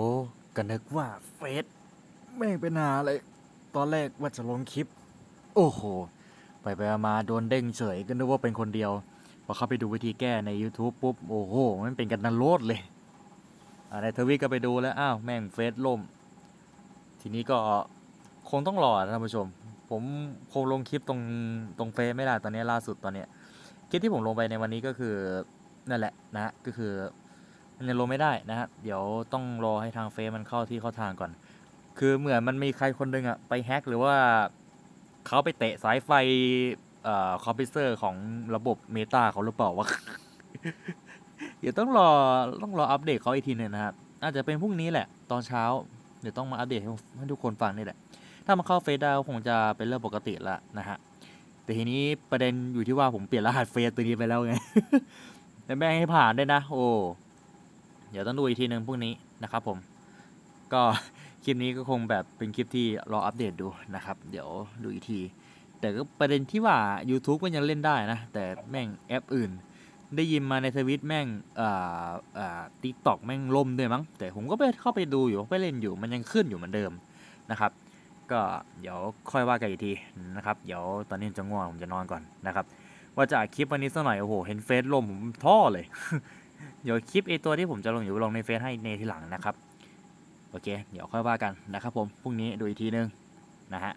อ้ก็นึกว่าเฟซแม่เป็นหาเลย ตอนแรกว่าจะลงคลิป โอ้โห ไปไปมาโดนเด้งเฉยก็นึกว่าเป็นคนเดียว พอเข้าไปดูวิธีแก้ใน YouTube ปุ๊บ โอ้โห มันเป็นกันนันโลดเลยอ่าในทวิตก็ไปดูแล้ว อ้าว แม่งเฟซล่ม ทีนี้ก็คงต้องรอนะท่านผู้ชม ผมคงลงคลิปตรงตรงเฟซไม่ได้ตอนนี้ล่าสุดตอนเนี้ยคลิปที่ผมลงไปในวันนี้ก็คือนั่นแหละนะก็คือ มันยังลงไม่ได้นะฮะ เดี๋ยวต้องรอให้ทางเฟซมันเข้าที่เข้าทางก่อน คือเหมือนมันมีใครคนหนึ่งอะไปแฮ็กหรือว่าเขาไปเตะสายไฟเอ่อคอมพิวเตอร์ของระบบเมตาเขาหรือเปล่าวะ เดี๋ยวต้องรอต้องรออัปเดตเขาอีกทีหนึงนะครับ อาจจะเป็นพรุ่งนี้แหละ ตอนเช้า เดี๋ยวต้องมาอัปเดตให้ทุกคนฟังนี่แหละ ถ้ามันเข้าเฟซได้ก็คงจะเป็นเรื่องปกติละนะฮะ แต่ทีนี้ประเด็นอยู่ที่ว่าผมเปลี่ยนรหัสเฟซตัวนี้ไปแล้วไงแต่แม่งให้ผ่านได้วยนะ โอ้ เดี๋ยวต้องดูอีกทีหนึ่งพรุ่งนี้นะครับผม ก็คลิปนี้ก็คงแบบเป็นคลิปที่รออัปเดตดูนะครับ เดี๋ยวดูอีกที แต่ก็ประเด็นที่ว่า YouTube ก็ยังเล่นได้นะ แต่แม่งแอปอื่น ได้ยินมาในทวิตแม่งอ่าอ่าทิกต็อกแม่งล่มด้วยมั้ง แต่ผมก็ไปเข้าไปดูอยู่ไปเล่นอยู่มันยังขึ้นอยู่เหมือนเดิมนะครับก็เดี๋ยวค่อยว่ากันอีกทีนะครับ เดี๋ยวตอนนี้จะง่วงผมจะนอนก่อนนะครับ ว่าจะคลิปวันนี้สักหน่อยโอ้โหเห็นเฟซลมผมท่อเลย เดี๋ยวคลิปไอตัวที่ผมจะลงอยู่ลงในเฟซให้ในทีหลังนะครับ โอเค เดี๋ยวค่อยว่ากันนะครับผม พรุ่งนี้ดูอีกทีนึงนะฮะ